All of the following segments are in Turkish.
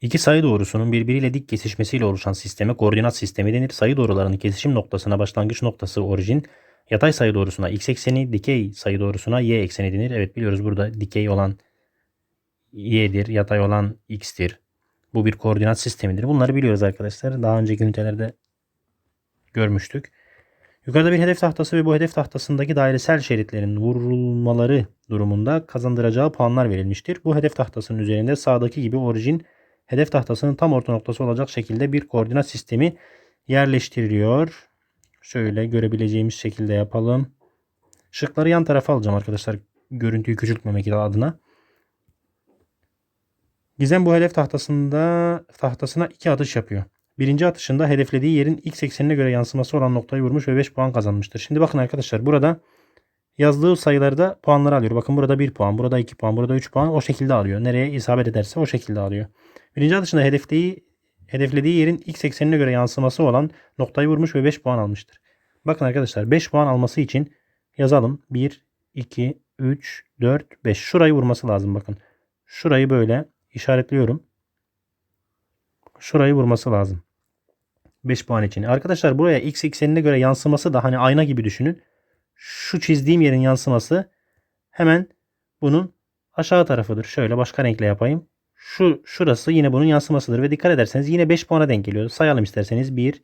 İki sayı doğrusunun birbiriyle dik kesişmesiyle oluşan sisteme koordinat sistemi denir. Sayı doğrularının kesişim noktasına başlangıç noktası orijin, yatay sayı doğrusuna x ekseni, dikey sayı doğrusuna y ekseni denir. Evet biliyoruz burada dikey olan y'dir, yatay olan x'tir. Bu bir koordinat sistemidir. Bunları biliyoruz arkadaşlar. Daha önceki ünitelerde görmüştük. Yukarıda bir hedef tahtası ve bu hedef tahtasındaki dairesel şeritlerin vurulmaları durumunda kazandıracağı puanlar verilmiştir. Bu hedef tahtasının üzerinde sağdaki gibi orijin hedef tahtasının tam orta noktası olacak şekilde bir koordinat sistemi yerleştiriliyor. Şöyle görebileceğimiz şekilde yapalım. Şıkları yan tarafa alacağım arkadaşlar. Görüntüyü küçültmemek adına. Gizem bu hedef tahtasında tahtasına iki atış yapıyor. Birinci atışında hedeflediği yerin x eksenine göre yansıması olan noktayı vurmuş ve 5 puan kazanmıştır. Şimdi bakın arkadaşlar burada yazdığı sayılarda puanları alıyor. Bakın burada 1 puan, burada 2 puan, burada 3 puan o şekilde alıyor. Nereye isabet ederse o şekilde alıyor. Birinci atışında hedeflediği, hedeflediği yerin x eksenine göre yansıması olan noktayı vurmuş ve 5 puan almıştır. Bakın arkadaşlar 5 puan alması için yazalım. 1, 2, 3, 4, 5. Şurayı vurması lazım bakın. Şurayı böyle işaretliyorum. Şurayı vurması lazım. 5 puan için. Arkadaşlar buraya x eksenine göre yansıması da hani ayna gibi düşünün. Şu çizdiğim yerin yansıması hemen bunun aşağı tarafıdır. Şöyle başka renkle yapayım. Şu şurası yine bunun yansımasıdır ve dikkat ederseniz yine 5 puana denk geliyor. Sayalım isterseniz 1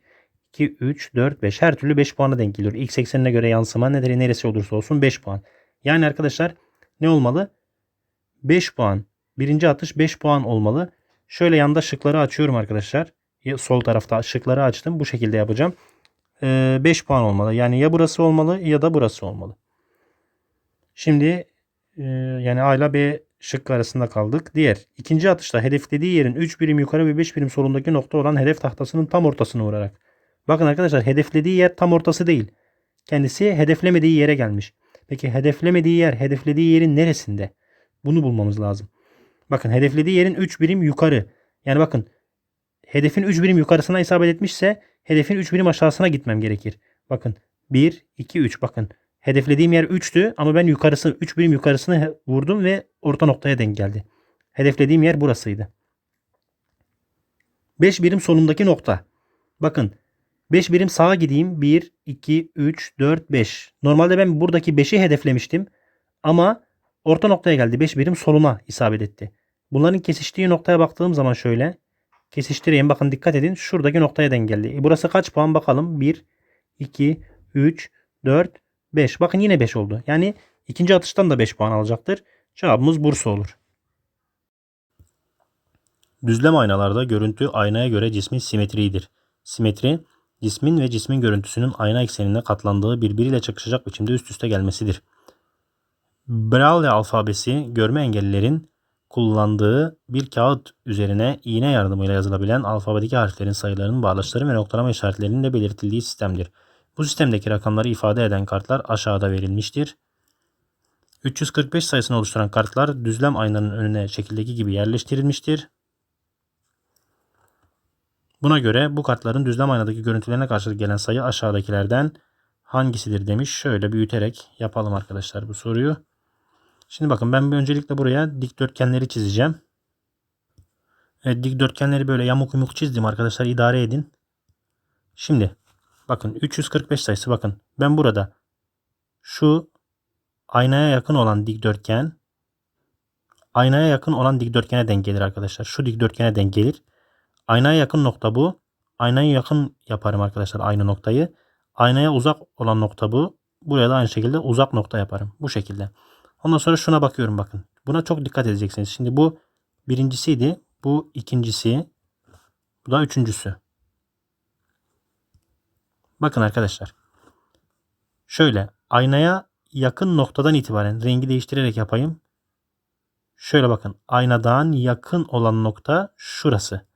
2 3 4 5 her türlü 5 puana denk geliyor. X eksenine göre yansıma nedir neresi olursa olsun 5 puan. Yani arkadaşlar ne olmalı? 5 puan. Birinci atış 5 puan olmalı. Şöyle yanda şıkları açıyorum arkadaşlar. Sol tarafta şıkları açtım. Bu şekilde yapacağım. 5 puan olmalı. Yani ya burası olmalı ya da burası olmalı. Şimdi e, yani A ile B şıkkı arasında kaldık. Diğer ikinci atışta hedeflediği yerin 3 birim yukarı ve 5 birim solundaki nokta olan hedef tahtasının tam ortasına vurarak. Bakın arkadaşlar hedeflediği yer tam ortası değil. Kendisi hedeflemediği yere gelmiş. Peki hedeflemediği yer hedeflediği yerin neresinde? Bunu bulmamız lazım. Bakın hedeflediği yerin 3 birim yukarı. Yani bakın hedefin 3 birim yukarısına isabet etmişse hedefin 3 birim aşağısına gitmem gerekir. Bakın 1, 2, 3 bakın. Hedeflediğim yer 3'tü ama ben yukarısı 3 birim yukarısını vurdum ve orta noktaya denk geldi. Hedeflediğim yer burasıydı. 5 birim sonundaki nokta. Bakın 5 birim sağa gideyim. 1, 2, 3, 4, 5. Normalde ben buradaki 5'i hedeflemiştim. Ama orta noktaya geldi. 5 birim soluna isabet etti. Bunların kesiştiği noktaya baktığım zaman şöyle. Kesiştireyim. Bakın dikkat edin. Şuradaki noktaya denk geldi. E burası kaç puan bakalım. 1, 2, 3, 4, 5. Bakın yine 5 oldu. Yani ikinci atıştan da 5 puan alacaktır. Cevabımız Bursa olur. Düzlem aynalarda görüntü aynaya göre cismin simetriğidir. Simetri, cismin ve cismin görüntüsünün ayna eksenine katlandığı birbiriyle çakışacak biçimde üst üste gelmesidir. Braille alfabesi görme engellilerin kullandığı bir kağıt üzerine iğne yardımıyla yazılabilen alfabedeki harflerin sayılarının bağlaçları ve noktalama işaretlerinin de belirtildiği sistemdir. Bu sistemdeki rakamları ifade eden kartlar aşağıda verilmiştir. 345 sayısını oluşturan kartlar düzlem aynanın önüne şekildeki gibi yerleştirilmiştir. Buna göre bu kartların düzlem aynadaki görüntülerine karşılık gelen sayı aşağıdakilerden hangisidir demiş. Şöyle büyüterek yapalım arkadaşlar bu soruyu. Şimdi bakın ben öncelikle buraya dikdörtgenleri çizeceğim. Evet, dikdörtgenleri böyle yamuk yumuk çizdim arkadaşlar idare edin. Şimdi bakın 345 sayısı bakın ben burada şu aynaya yakın olan dikdörtgen aynaya yakın olan dikdörtgene denk gelir arkadaşlar. Şu dikdörtgene denk gelir. Aynaya yakın nokta bu. Aynaya yakın yaparım arkadaşlar aynı noktayı. Aynaya uzak olan nokta bu. Buraya da aynı şekilde uzak nokta yaparım. Bu şekilde. Ondan sonra şuna bakıyorum bakın. Buna çok dikkat edeceksiniz. Şimdi bu birincisiydi. Bu ikincisi. Bu da üçüncüsü. Bakın arkadaşlar. Şöyle aynaya yakın noktadan itibaren rengi değiştirerek yapayım. Şöyle bakın. Aynadan yakın olan nokta şurası.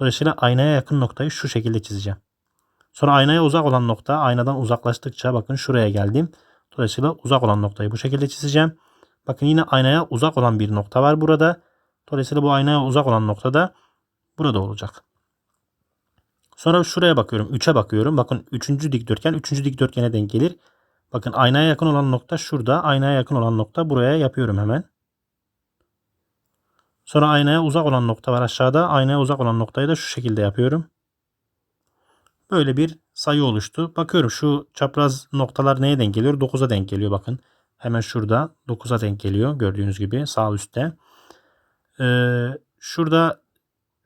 Dolayısıyla aynaya yakın noktayı şu şekilde çizeceğim. Sonra aynaya uzak olan nokta aynadan uzaklaştıkça bakın şuraya geldim. Dolayısıyla uzak olan noktayı bu şekilde çizeceğim. Bakın yine aynaya uzak olan bir nokta var burada. Dolayısıyla bu aynaya uzak olan nokta da burada olacak. Sonra şuraya bakıyorum. 3'e bakıyorum. Bakın 3. dikdörtgen 3. dikdörtgene denk gelir. Bakın aynaya yakın olan nokta şurada. Aynaya yakın olan nokta buraya yapıyorum hemen. Sonra aynaya uzak olan nokta var aşağıda. Aynaya uzak olan noktayı da şu şekilde yapıyorum. Böyle bir sayı oluştu. Bakıyorum şu çapraz noktalar neye denk geliyor? 9'a denk geliyor bakın. Hemen şurada 9'a denk geliyor gördüğünüz gibi sağ üstte. Ee, şurada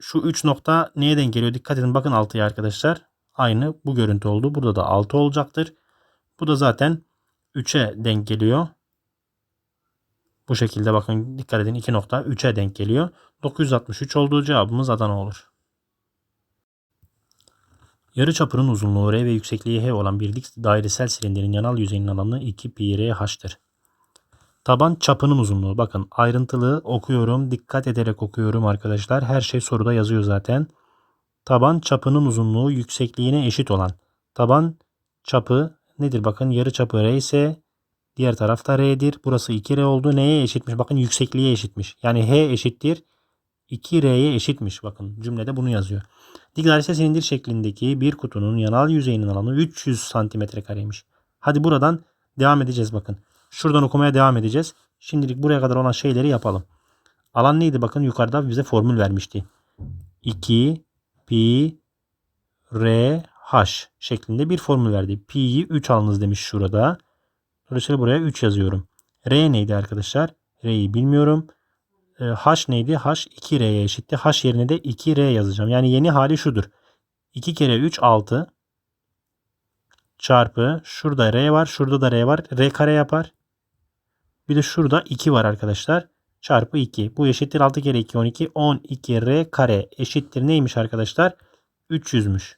şu 3 nokta neye denk geliyor? Dikkat edin bakın 6'ya arkadaşlar. Aynı bu görüntü oldu. Burada da 6 olacaktır. Bu da zaten 3'e denk geliyor. Bu şekilde bakın dikkat edin 2 nokta 3'e denk geliyor. 963 olduğu cevabımız Adana olur. Yarı çapının uzunluğu R ve yüksekliği H olan bir dik dairesel silindirin yanal yüzeyinin alanı 2 pi r h'tır. Taban çapının uzunluğu. Bakın ayrıntılı okuyorum. Dikkat ederek okuyorum arkadaşlar. Her şey soruda yazıyor zaten. Taban çapının uzunluğu yüksekliğine eşit olan. Taban çapı nedir? Bakın yarı çapı R ise diğer tarafta R'dir. Burası 2R oldu. Neye eşitmiş? Bakın yüksekliğe eşitmiş. Yani H eşittir 2R'ye eşitmiş. Bakın cümlede bunu yazıyor. Dik dairesel silindir şeklindeki bir kutunun yanal yüzeyinin alanı 300 santimetre kareymiş. Hadi buradan devam edeceğiz bakın. Şuradan okumaya devam edeceğiz. Şimdilik buraya kadar olan şeyleri yapalım. Alan neydi? Bakın yukarıda bize formül vermişti. 2 pi r h şeklinde bir formül verdi. Pi'yi 3 alınız demiş şurada. Dolayısıyla buraya 3 yazıyorum. R neydi arkadaşlar? R'yi bilmiyorum. E, H neydi? H 2R'ye eşitti. H yerine de 2R yazacağım. Yani yeni hali şudur. 2 kere 3 6 çarpı şurada R var. Şurada da R var. R kare yapar. Bir de şurada 2 var arkadaşlar. Çarpı 2. Bu eşittir 6 kere 2 12. 12 R kare eşittir neymiş arkadaşlar? 300'müş.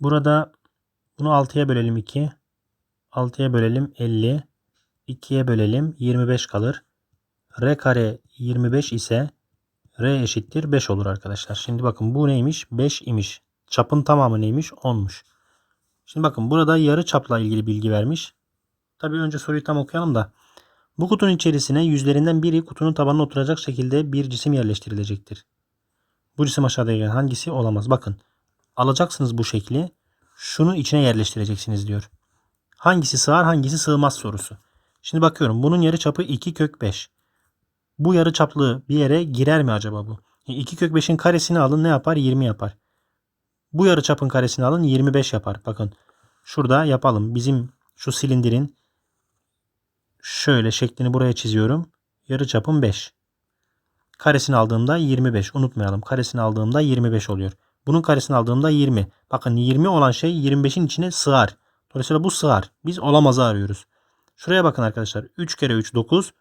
Burada bunu 6'ya bölelim 2. 6'ya bölelim 50. 2'ye bölelim 25 kalır. R kare 25 ise R eşittir 5 olur arkadaşlar. Şimdi bakın bu neymiş? 5 imiş. Çapın tamamı neymiş? 10'muş. Şimdi bakın burada yarı çapla ilgili bilgi vermiş. Tabii önce soruyu tam okuyalım da. Bu kutunun içerisine yüzlerinden biri kutunun tabanına oturacak şekilde bir cisim yerleştirilecektir. Bu cisim aşağıda gelen hangisi olamaz? Bakın alacaksınız bu şekli. Şunu içine yerleştireceksiniz diyor. Hangisi sığar hangisi sığmaz sorusu. Şimdi bakıyorum bunun yarı çapı 2 kök 5. Bu yarı çaplı bir yere girer mi acaba bu? 2 kök 5'in karesini alın ne yapar? 20 yapar. Bu yarı çapın karesini alın 25 yapar. Bakın şurada yapalım. Bizim şu silindirin şöyle şeklini buraya çiziyorum. Yarı çapım 5. Karesini aldığımda 25. Unutmayalım. Karesini aldığımda 25 oluyor. Bunun karesini aldığımda 20. Bakın 20 olan şey 25'in içine sığar. Dolayısıyla bu sığar. Biz olamazı arıyoruz. Şuraya bakın arkadaşlar. 3 kere 3 9.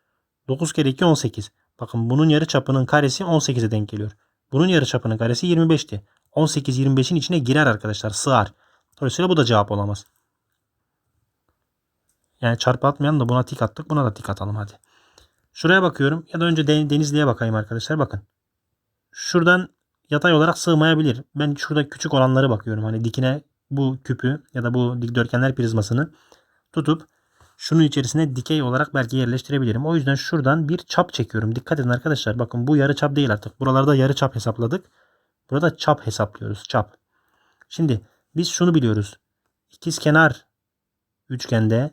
9 kere 2 18. Bakın bunun yarı çapının karesi 18'e denk geliyor. Bunun yarı çapının karesi 25'ti. 18 25'in içine girer arkadaşlar. Sığar. Dolayısıyla bu da cevap olamaz. Yani çarpı atmayan da buna tik attık. Buna da tik atalım hadi. Şuraya bakıyorum. Ya da önce Denizli'ye bakayım arkadaşlar. Bakın. Şuradan yatay olarak sığmayabilir. Ben şurada küçük olanları bakıyorum. Hani dikine bu küpü ya da bu dikdörtgenler prizmasını tutup şunun içerisine dikey olarak belki yerleştirebilirim. O yüzden şuradan bir çap çekiyorum. Dikkat edin arkadaşlar. Bakın bu yarı çap değil artık. Buralarda yarı çap hesapladık. Burada çap hesaplıyoruz. Çap. Şimdi biz şunu biliyoruz. İkiz kenar üçgende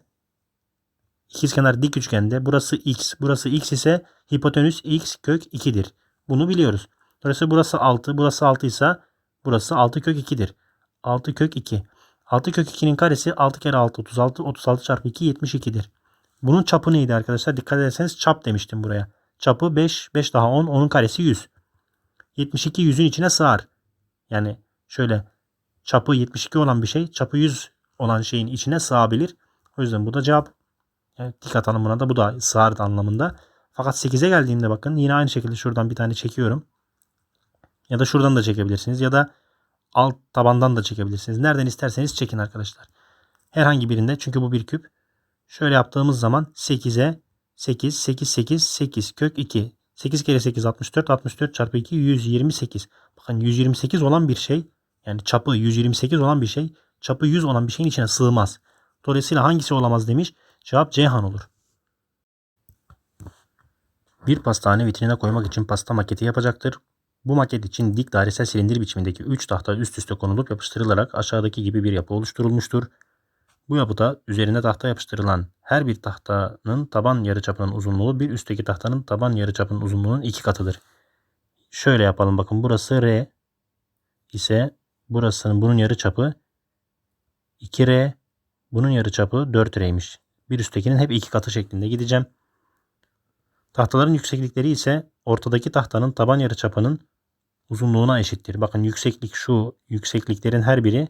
ikiz kenar dik üçgende burası x. Burası x ise hipotenüs x kök 2'dir. Bunu biliyoruz. Dolayısıyla burası 6. Burası 6 ise burası 6 kök 2'dir. 6 kök 2. 6 kök 2'nin karesi 6 kere 6 36. 36 çarpı 2 72'dir. Bunun çapı neydi arkadaşlar? Dikkat ederseniz çap demiştim buraya. Çapı 5. 5 daha 10. Onun karesi 100. 72 yüzün içine sığar. Yani şöyle çapı 72 olan bir şey çapı 100 olan şeyin içine sığabilir. O yüzden bu da cevap. Yani dik atalım buna da bu da sığar anlamında. Fakat 8'e geldiğimde bakın yine aynı şekilde şuradan bir tane çekiyorum. Ya da şuradan da çekebilirsiniz. Ya da alt tabandan da çekebilirsiniz. Nereden isterseniz çekin arkadaşlar. Herhangi birinde çünkü bu bir küp. Şöyle yaptığımız zaman 8'e 8, 8, 8, 8 kök 2. 8 kere 8 64, 64 çarpı 2 128. Bakın 128 olan bir şey yani çapı 128 olan bir şey çapı 100 olan bir şeyin içine sığmaz. Dolayısıyla hangisi olamaz demiş. Cevap Ceyhan olur. Bir pastane vitrine koymak için pasta maketi yapacaktır. Bu maket için dik dairesel silindir biçimindeki 3 tahta üst üste konulup yapıştırılarak aşağıdaki gibi bir yapı oluşturulmuştur. Bu yapıda üzerine tahta yapıştırılan her bir tahtanın taban yarıçapının uzunluğu bir üstteki tahtanın taban yarıçapının uzunluğunun iki katıdır. Şöyle yapalım bakın burası R ise burasının bunun yarıçapı 2R bunun yarıçapı 4R'ymiş. Bir üsttekinin hep iki katı şeklinde gideceğim. Tahtaların yükseklikleri ise ortadaki tahtanın taban yarıçapının uzunluğuna eşittir. Bakın yükseklik şu yüksekliklerin her biri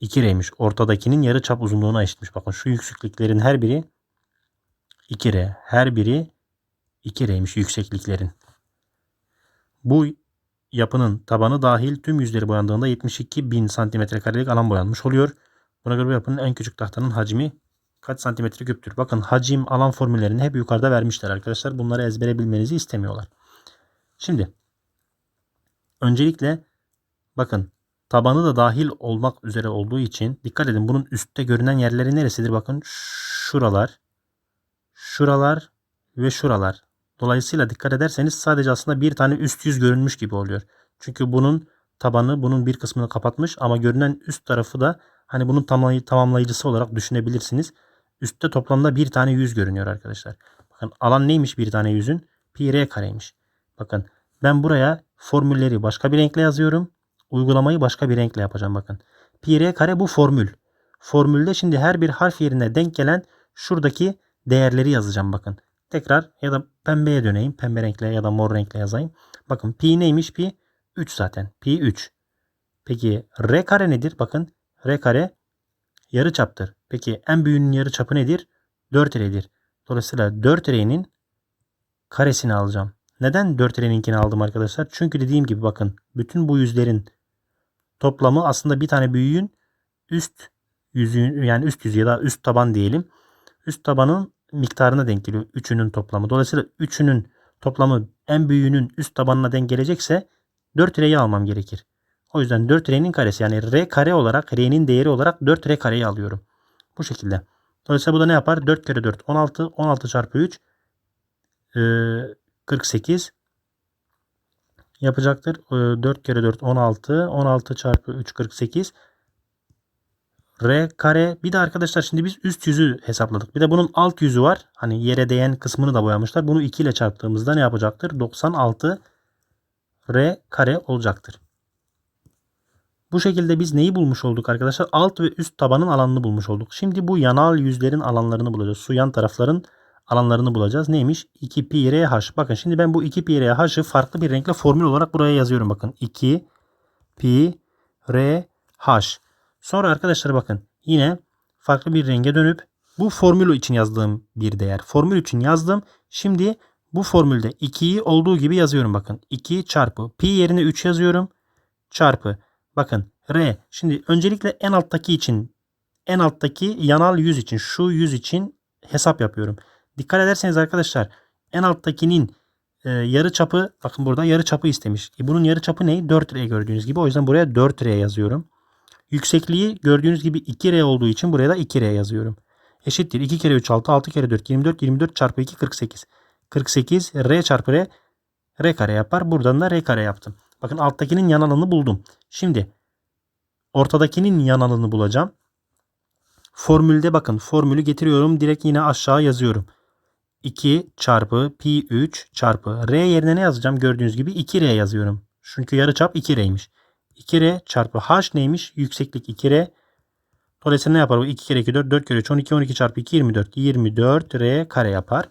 2R'ymiş. Ortadakinin yarı çap uzunluğuna eşitmiş. Bakın şu yüksekliklerin her biri 2R. Her biri 2R'ymiş yüksekliklerin. Bu yapının tabanı dahil tüm yüzleri boyandığında 72 bin santimetre karelik alan boyanmış oluyor. Buna göre bu yapının en küçük tahtanın hacmi kaç santimetre küptür? Bakın hacim alan formüllerini hep yukarıda vermişler arkadaşlar. Bunları ezbere bilmenizi istemiyorlar. Şimdi öncelikle bakın tabanı da dahil olmak üzere olduğu için dikkat edin bunun üstte görünen yerleri neresidir? Bakın şuralar, şuralar ve şuralar. Dolayısıyla dikkat ederseniz sadece aslında bir tane üst yüz görünmüş gibi oluyor. Çünkü bunun tabanı bunun bir kısmını kapatmış ama görünen üst tarafı da hani bunun tamamlayıcısı olarak düşünebilirsiniz. Üstte toplamda bir tane yüz görünüyor arkadaşlar. Bakın alan neymiş bir tane yüzün? Pi r kareymiş. Bakın ben buraya formülleri başka bir renkle yazıyorum. Uygulamayı başka bir renkle yapacağım bakın. Pi r kare bu formül. Formülde şimdi her bir harf yerine denk gelen şuradaki değerleri yazacağım bakın. Tekrar ya da pembeye döneyim. Pembe renkle ya da mor renkle yazayım. Bakın pi neymiş? Pi 3 zaten. Pi 3. Peki r kare nedir? Bakın r kare yarı çaptır. Peki en büyüğünün yarı çapı nedir? 4 r'dir. Dolayısıyla 4 r'nin karesini alacağım. Neden 4 r'ninkini aldım arkadaşlar? Çünkü dediğim gibi bakın bütün bu yüzlerin toplamı aslında bir tane büyüğün üst yüzü yani üst yüzü ya da üst taban diyelim. Üst tabanın miktarına denk geliyor. Üçünün toplamı. Dolayısıyla üçünün toplamı en büyüğünün üst tabanına denk gelecekse 4 re'yi almam gerekir. O yüzden 4 re'nin karesi yani r kare olarak r'nin değeri olarak 4 r kareyi alıyorum. Bu şekilde. Dolayısıyla bu da ne yapar? 4 kere 4 16. 16 çarpı 3 48 yapacaktır. 4 kere 4 16. 16 çarpı 3 48. R kare. Bir de arkadaşlar şimdi biz üst yüzü hesapladık. Bir de bunun alt yüzü var. Hani yere değen kısmını da boyamışlar. Bunu 2 ile çarptığımızda ne yapacaktır? 96 R kare olacaktır. Bu şekilde biz neyi bulmuş olduk arkadaşlar? Alt ve üst tabanın alanını bulmuş olduk. Şimdi bu yanal yüzlerin alanlarını bulacağız. Su yan tarafların alanlarını bulacağız. Neymiş? 2 pi r h. Bakın şimdi ben bu 2 pi r h'ı farklı bir renkle formül olarak buraya yazıyorum. Bakın 2 pi r h. Sonra arkadaşlar bakın yine farklı bir renge dönüp bu formül için yazdığım bir değer. Formül için yazdım. Şimdi bu formülde 2'yi olduğu gibi yazıyorum bakın. 2 çarpı pi yerine 3 yazıyorum. Çarpı bakın r. Şimdi öncelikle en alttaki için en alttaki yanal yüz için şu yüz için hesap yapıyorum. Dikkat ederseniz arkadaşlar en alttakinin e, yarı çapı bakın burada yarı çapı istemiş. E, bunun yarı çapı ne? 4R gördüğünüz gibi. O yüzden buraya 4R yazıyorum. Yüksekliği gördüğünüz gibi 2R olduğu için buraya da 2R yazıyorum. Eşittir 2 kere 3 6 6 kere 4 24 24 çarpı 2 48. 48 R çarpı R R kare yapar. Buradan da R kare yaptım. Bakın alttakinin yan alanını buldum. Şimdi ortadakinin yan alanını bulacağım. Formülde bakın formülü getiriyorum. Direkt yine aşağı yazıyorum. 2 çarpı pi 3 çarpı r yerine ne yazacağım? Gördüğünüz gibi 2r yazıyorum. Çünkü yarıçap 2r'ymiş. 2r çarpı h neymiş? Yükseklik 2r. Dolayısıyla ne yapar bu? 2 kere 2 4 4 kere 3 12 12 çarpı 2 24. 24 r kare yapar.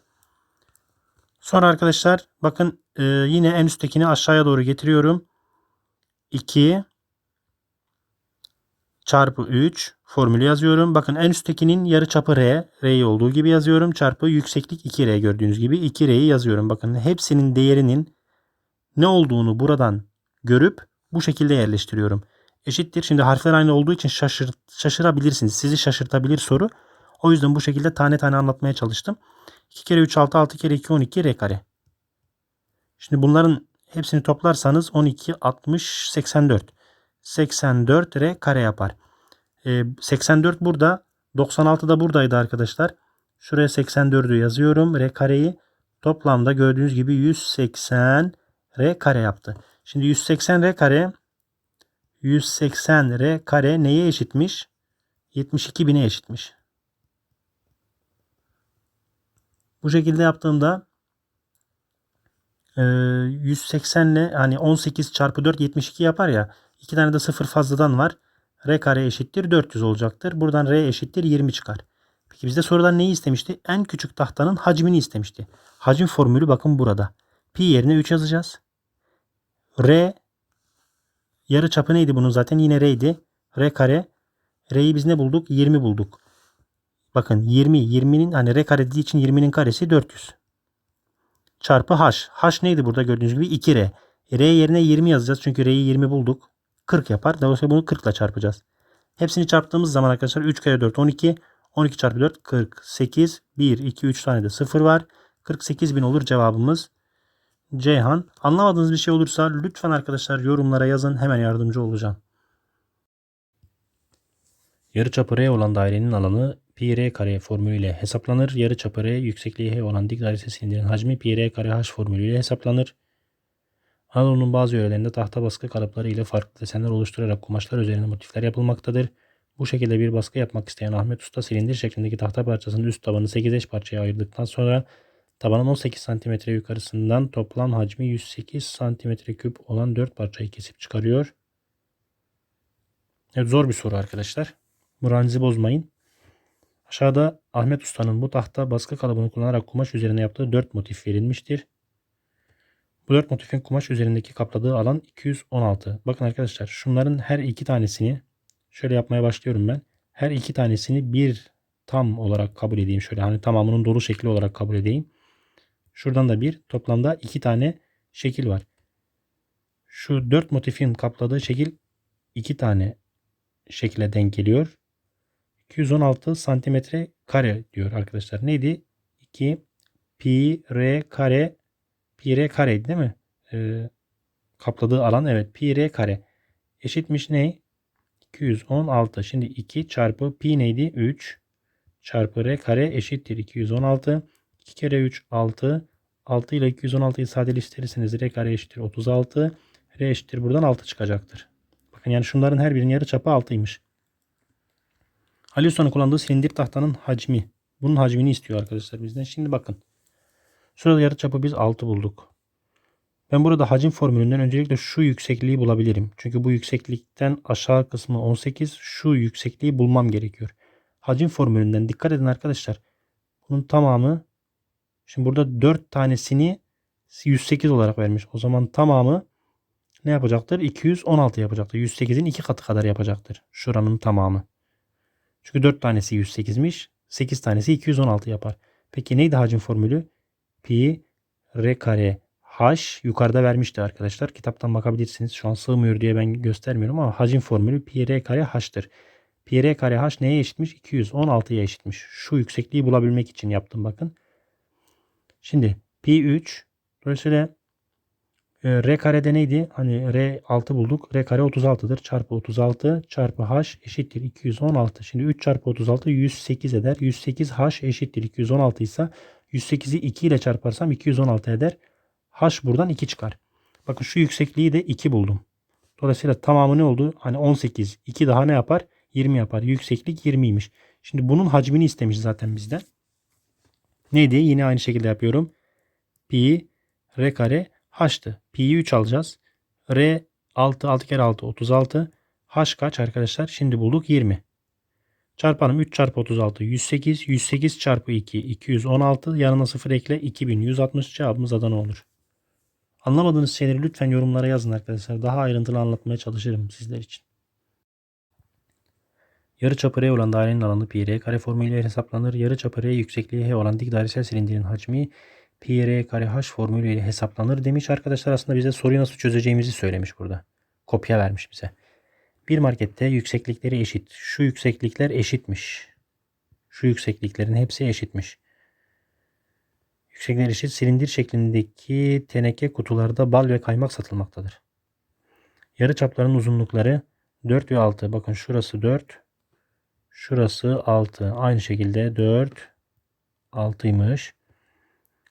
Sonra arkadaşlar bakın e, yine en üsttekini aşağıya doğru getiriyorum. 2 çarpı 3 formülü yazıyorum. Bakın en üsttekinin yarı çapı R. R'yi olduğu gibi yazıyorum. Çarpı yükseklik 2R gördüğünüz gibi 2R'yi yazıyorum. Bakın hepsinin değerinin ne olduğunu buradan görüp bu şekilde yerleştiriyorum. Eşittir. Şimdi harfler aynı olduğu için şaşır, şaşırabilirsiniz. Sizi şaşırtabilir soru. O yüzden bu şekilde tane tane anlatmaya çalıştım. 2 kere 3 6 6 kere 2 12 R kare. Şimdi bunların hepsini toplarsanız 12 60 84. 84 R kare yapar. E, 84 burada. 96 da buradaydı arkadaşlar. Şuraya 84'ü yazıyorum. R kareyi toplamda gördüğünüz gibi 180 R kare yaptı. Şimdi 180 R kare 180 R kare neye eşitmiş? 72 bine eşitmiş. Bu şekilde yaptığımda e, 180 ile hani 18 çarpı 4 72 yapar ya. İki tane de sıfır fazladan var. R kare eşittir 400 olacaktır. Buradan R eşittir 20 çıkar. Peki bizde sorudan neyi istemişti? En küçük tahtanın hacmini istemişti. Hacim formülü bakın burada. Pi yerine 3 yazacağız. R yarı çapı neydi bunun zaten? Yine R'ydi. R kare. R'yi biz ne bulduk? 20 bulduk. Bakın 20. 20'nin hani R kare dediği için 20'nin karesi 400. Çarpı H. H neydi burada gördüğünüz gibi? 2R. R yerine 20 yazacağız. Çünkü R'yi 20 bulduk. 40 yapar. Dolayısıyla bunu 40 ile çarpacağız. Hepsini çarptığımız zaman arkadaşlar 3 kere 4 12. 12 çarpı 4 48. 1, 2, 3 tane de 0 var. 48 bin olur cevabımız. Ceyhan. Anlamadığınız bir şey olursa lütfen arkadaşlar yorumlara yazın. Hemen yardımcı olacağım. Yarıçapı R olan dairenin alanı pi r kare formülüyle hesaplanır. Yarıçapı R yüksekliği h olan dik dairesi silindirin hacmi pi r kare h formülüyle hesaplanır. Anadolu'nun bazı yörelerinde tahta baskı kalıpları ile farklı desenler oluşturarak kumaşlar üzerine motifler yapılmaktadır. Bu şekilde bir baskı yapmak isteyen Ahmet Usta silindir şeklindeki tahta parçasının üst tabanı 8 eş parçaya ayırdıktan sonra tabanın 18 cm yukarısından toplam hacmi 108 cm küp olan 4 parçayı kesip çıkarıyor. Evet, zor bir soru arkadaşlar. Moralinizi bozmayın. Aşağıda Ahmet Usta'nın bu tahta baskı kalıbını kullanarak kumaş üzerine yaptığı 4 motif verilmiştir. Bu 4 motifin kumaş üzerindeki kapladığı alan 216. Bakın arkadaşlar şunların her iki tanesini şöyle yapmaya başlıyorum ben. Her iki tanesini bir tam olarak kabul edeyim. Şöyle hani tamamının dolu şekli olarak kabul edeyim. Şuradan da bir toplamda iki tane şekil var. Şu 4 motifin kapladığı şekil iki tane şekile denk geliyor. 216 santimetre kare diyor arkadaşlar. Neydi? 2 pi r kare pi r kare değil mi? Ee, kapladığı alan evet pi r kare eşitmiş ne? 216. Şimdi 2 çarpı pi neydi? 3 çarpı r kare eşittir 216. 2 kere 3 6. 6 ile 216'yı sadeleştirirseniz r kare eşittir 36. R eşittir buradan 6 çıkacaktır. Bakın yani şunların her birinin yarı çapı 6'ymış. Ali Usta'nın kullandığı silindir tahtanın hacmi. Bunun hacmini istiyor arkadaşlar bizden. Şimdi bakın. Şurada yarı çapı biz 6 bulduk. Ben burada hacim formülünden öncelikle şu yüksekliği bulabilirim. Çünkü bu yükseklikten aşağı kısmı 18. Şu yüksekliği bulmam gerekiyor. Hacim formülünden dikkat edin arkadaşlar. Bunun tamamı şimdi burada 4 tanesini 108 olarak vermiş. O zaman tamamı ne yapacaktır? 216 yapacaktır. 108'in 2 katı kadar yapacaktır. Şuranın tamamı. Çünkü 4 tanesi 108'miş. 8 tanesi 216 yapar. Peki neydi hacim formülü? Pi r kare h yukarıda vermişti arkadaşlar. Kitaptan bakabilirsiniz. Şu an sığmıyor diye ben göstermiyorum ama hacim formülü pi r kare h'tır. Pi r kare h neye eşitmiş? 216'ya eşitmiş. Şu yüksekliği bulabilmek için yaptım bakın. Şimdi pi 3 dolayısıyla e, r karede neydi? Hani r 6 bulduk. R kare 36'dır. Çarpı 36 çarpı h eşittir 216. Şimdi 3 çarpı 36 108 eder. 108 h eşittir 216 ise 108'i 2 ile çarparsam 216 eder. H buradan 2 çıkar. Bakın şu yüksekliği de 2 buldum. Dolayısıyla tamamı ne oldu? Hani 18. 2 daha ne yapar? 20 yapar. Yükseklik 20'ymiş. Şimdi bunun hacmini istemiş zaten bizden. Neydi? Yine aynı şekilde yapıyorum. Pi r kare h'tı. Pi'yi 3 alacağız. R 6 6 kere 6 36. H kaç arkadaşlar? Şimdi bulduk 20. Çarpanım 3 çarpı 36 108. 108 çarpı 2 216. Yanına 0 ekle 2160 cevabımız Adana olur. Anlamadığınız şeyleri lütfen yorumlara yazın arkadaşlar. Daha ayrıntılı anlatmaya çalışırım sizler için. Yarıçapı R olan dairenin alanı pi r kare formülüyle hesaplanır. Yarıçapı R yüksekliği h olan dik dairesel silindirin hacmi pi r kare h formülüyle hesaplanır demiş. Arkadaşlar aslında bize soruyu nasıl çözeceğimizi söylemiş burada. Kopya vermiş bize. Bir markette yükseklikleri eşit. Şu yükseklikler eşitmiş. Şu yüksekliklerin hepsi eşitmiş. Yükseklikler eşit silindir şeklindeki teneke kutularda bal ve kaymak satılmaktadır. Yarı çapların uzunlukları 4 ve 6. Bakın şurası 4. Şurası 6. Aynı şekilde 4 6'ymış.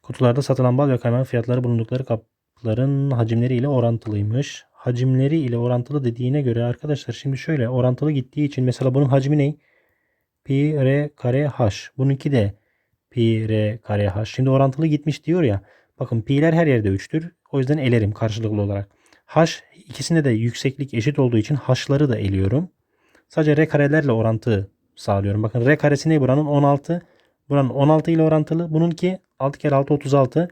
Kutularda satılan bal ve kaymak fiyatları bulundukları kapların hacimleri ile orantılıymış. Hacimleri ile orantılı dediğine göre arkadaşlar şimdi şöyle orantılı gittiği için mesela bunun hacmi ne? pi r kare h. Bununki de pi r kare h. Şimdi orantılı gitmiş diyor ya. Bakın pi'ler her yerde 3'tür. O yüzden elerim karşılıklı olarak. H ikisinde de yükseklik eşit olduğu için h'ları da eliyorum. Sadece r karelerle orantı sağlıyorum. Bakın r karesi ne buranın 16. Buranın 16 ile orantılı. Bununki 6 kere 6 36.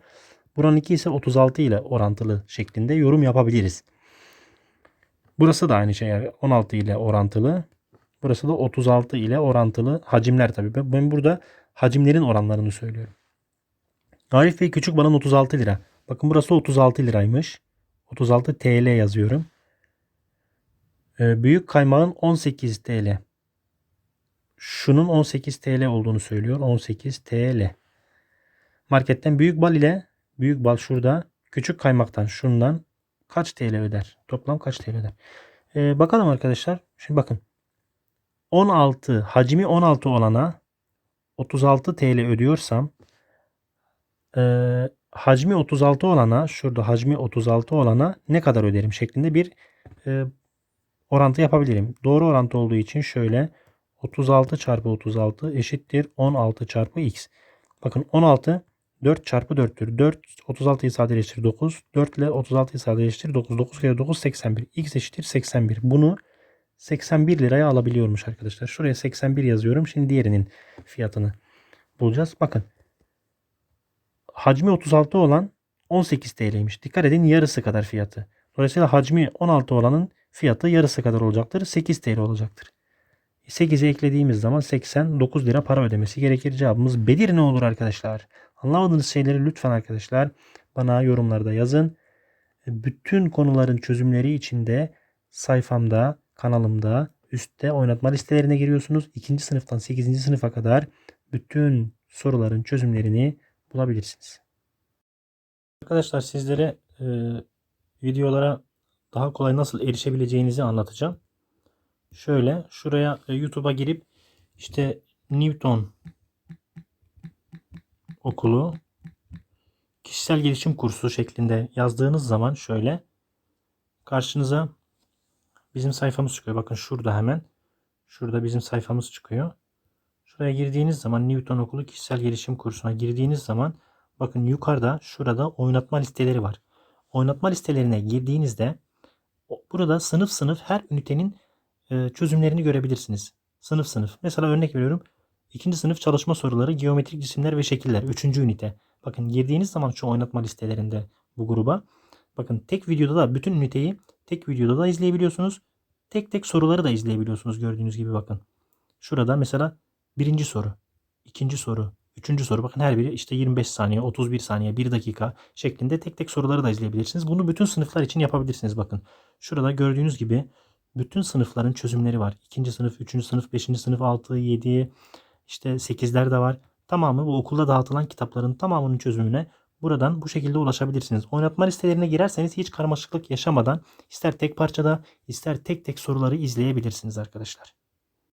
Buranın 2 ise 36 ile orantılı şeklinde yorum yapabiliriz. Burası da aynı şey. yani 16 ile orantılı. Burası da 36 ile orantılı. Hacimler tabii. Ben burada hacimlerin oranlarını söylüyorum. Arif Bey küçük balon 36 lira. Bakın burası 36 liraymış. 36 TL yazıyorum. Ee, büyük kaymağın 18 TL. Şunun 18 TL olduğunu söylüyor. 18 TL. Marketten büyük bal ile büyük bal şurada. Küçük kaymaktan şundan kaç TL öder? Toplam kaç TL öder? Ee, bakalım arkadaşlar. Şimdi bakın. 16 hacmi 16 olana 36 TL ödüyorsam eee, hacmi 36 olana şurada hacmi 36 olana ne kadar öderim şeklinde bir eee, orantı yapabilirim. Doğru orantı olduğu için şöyle 36 çarpı 36 eşittir 16 çarpı x. Bakın 16 4 çarpı 4'tür. 4 36'yı sadeleştir 9. 4 ile 36'yı sadeleştir 9. 9 kere 9 81. x eşittir 81. Bunu 81 liraya alabiliyormuş arkadaşlar. Şuraya 81 yazıyorum. Şimdi diğerinin fiyatını bulacağız. Bakın. Hacmi 36 olan 18 TL'ymiş. Dikkat edin yarısı kadar fiyatı. Dolayısıyla hacmi 16 olanın fiyatı yarısı kadar olacaktır. 8 TL olacaktır. 8'e eklediğimiz zaman 89 lira para ödemesi gerekir. Cevabımız Bedir ne olur arkadaşlar? Anlamadığınız şeyleri lütfen arkadaşlar bana yorumlarda yazın. Bütün konuların çözümleri içinde sayfamda, kanalımda, üstte oynatma listelerine giriyorsunuz. 2. sınıftan 8. sınıfa kadar bütün soruların çözümlerini bulabilirsiniz. Arkadaşlar sizlere e, videolara daha kolay nasıl erişebileceğinizi anlatacağım. Şöyle şuraya e, YouTube'a girip işte Newton okulu kişisel gelişim kursu şeklinde yazdığınız zaman şöyle karşınıza bizim sayfamız çıkıyor. Bakın şurada hemen. Şurada bizim sayfamız çıkıyor. Şuraya girdiğiniz zaman Newton Okulu Kişisel Gelişim Kursu'na girdiğiniz zaman bakın yukarıda şurada oynatma listeleri var. Oynatma listelerine girdiğinizde burada sınıf sınıf her ünitenin e, çözümlerini görebilirsiniz. Sınıf sınıf. Mesela örnek veriyorum. İkinci sınıf çalışma soruları, geometrik cisimler ve şekiller. Üçüncü ünite. Bakın girdiğiniz zaman şu oynatma listelerinde bu gruba. Bakın tek videoda da bütün üniteyi tek videoda da izleyebiliyorsunuz. Tek tek soruları da izleyebiliyorsunuz gördüğünüz gibi bakın. Şurada mesela birinci soru, ikinci soru, üçüncü soru. Bakın her biri işte 25 saniye, 31 saniye, 1 dakika şeklinde tek tek soruları da izleyebilirsiniz. Bunu bütün sınıflar için yapabilirsiniz bakın. Şurada gördüğünüz gibi bütün sınıfların çözümleri var. İkinci sınıf, üçüncü sınıf, beşinci sınıf, altı, yedi, işte sekizler de var. Tamamı bu okulda dağıtılan kitapların tamamının çözümüne buradan bu şekilde ulaşabilirsiniz. Oynatma listelerine girerseniz hiç karmaşıklık yaşamadan ister tek parçada ister tek tek soruları izleyebilirsiniz arkadaşlar.